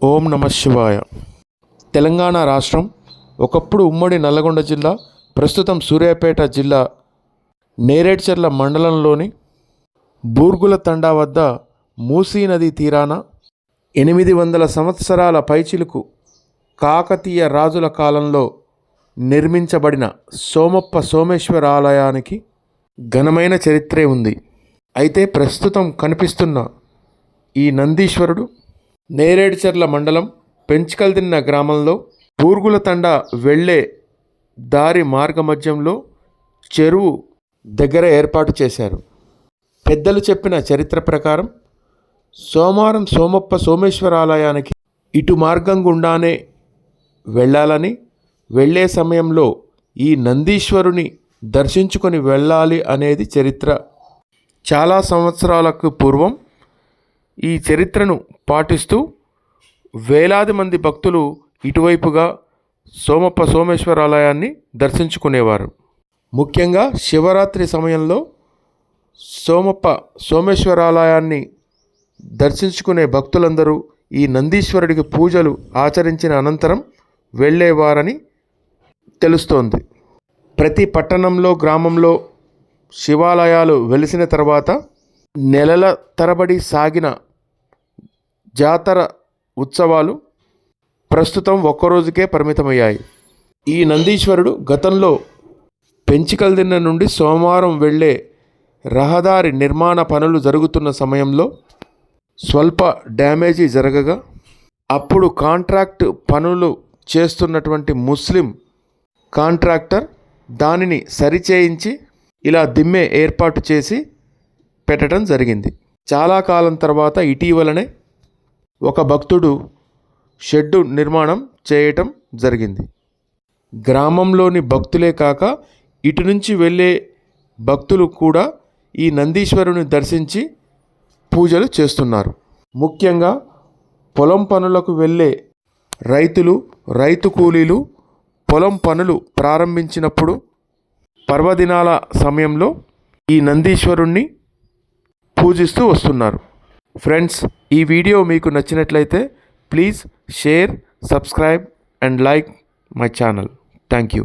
ఓం నమ శివాయ. తెలంగాణ రాష్ట్రం ఒకప్పుడు ఉమ్మడి నల్లగొండ జిల్లా ప్రస్తుతం సూర్యాపేట జిల్లా నేరేడ్చర్ల మండలంలోని బూర్గుల తండా వద్ద మూసీ నది తీరాన ఎనిమిది వందల సంవత్సరాల పైచిలుకు కాకతీయ రాజుల కాలంలో నిర్మించబడిన సోమప్ప సోమేశ్వర ఆలయానికి ఘనమైన చరిత్రే ఉంది. అయితే ప్రస్తుతం కనిపిస్తున్న ఈ నందీశ్వరుడు నేరేడుచర్ల మండలం పెంచుకల్దిన్న గ్రామంలో బూర్గుల తండ వెళ్ళే దారి మార్గమధ్యంలో చెరువు దగ్గర ఏర్పాటు చేశారు. పెద్దలు చెప్పిన చరిత్ర ప్రకారం సోమవారం సోమప్ప సోమేశ్వర ఆలయానికి ఇటు మార్గం గుండానే వెళ్ళాలని వెళ్ళే సమయంలో ఈ నందీశ్వరుని దర్శించుకొని వెళ్ళాలి అనేది చరిత్ర. చాలా సంవత్సరాలకు పూర్వం ఈ చరిత్రను పాటిస్తూ వేలాది మంది భక్తులు ఇటువైపుగా సోమప్ప సోమేశ్వర ఆలయాన్ని దర్శించుకునేవారు. ముఖ్యంగా శివరాత్రి సమయంలో సోమప్ప సోమేశ్వర ఆలయాన్ని దర్శించుకునే భక్తులందరూ ఈ నందీశ్వరుడికి పూజలు ఆచరించిన అనంతరం వెళ్ళేవారని తెలుస్తోంది. ప్రతి పట్టణంలో గ్రామంలో శివాలయాలు వెలిసిన తర్వాత నెలల తరబడి సాగిన జాతర ఉత్సవాలు ప్రస్తుతం ఒక్కరోజుకే పరిమితమయ్యాయి. ఈ నందీశ్వరుడు గతంలో పెంచికల్దిన్న నుండి సోమవారం వెళ్ళే రహదారి నిర్మాణ పనులు జరుగుతున్న సమయంలో స్వల్ప డ్యామేజీ జరగగా అప్పుడు కాంట్రాక్ట్ పనులు చేస్తున్నటువంటి ముస్లిం కాంట్రాక్టర్ దానిని సరిచేయించి ఇలా దిమ్మె ఏర్పాటు చేసి పెట్టడం జరిగింది. చాలా కాలం తర్వాత ఇటీవలనే ఒక భక్తుడు షెడ్డు నిర్మాణం చేయటం జరిగింది. గ్రామంలోని భక్తులే కాక ఇటు నుంచి వెళ్ళే భక్తులు కూడా ఈ నందీశ్వరుని దర్శించి పూజలు చేస్తున్నారు. ముఖ్యంగా పొలం పనులకు వెళ్ళే రైతులు రైతు కూలీలు పొలం పనులు ప్రారంభించినప్పుడు పర్వదినాల సమయంలో ఈ నందీశ్వరుణ్ణి పూజిస్తూ వస్తున్నారు. ఫ్రెండ్స్ ఈ వీడియో మీకు నచ్చినట్లయితే please share subscribe and like my channel thank you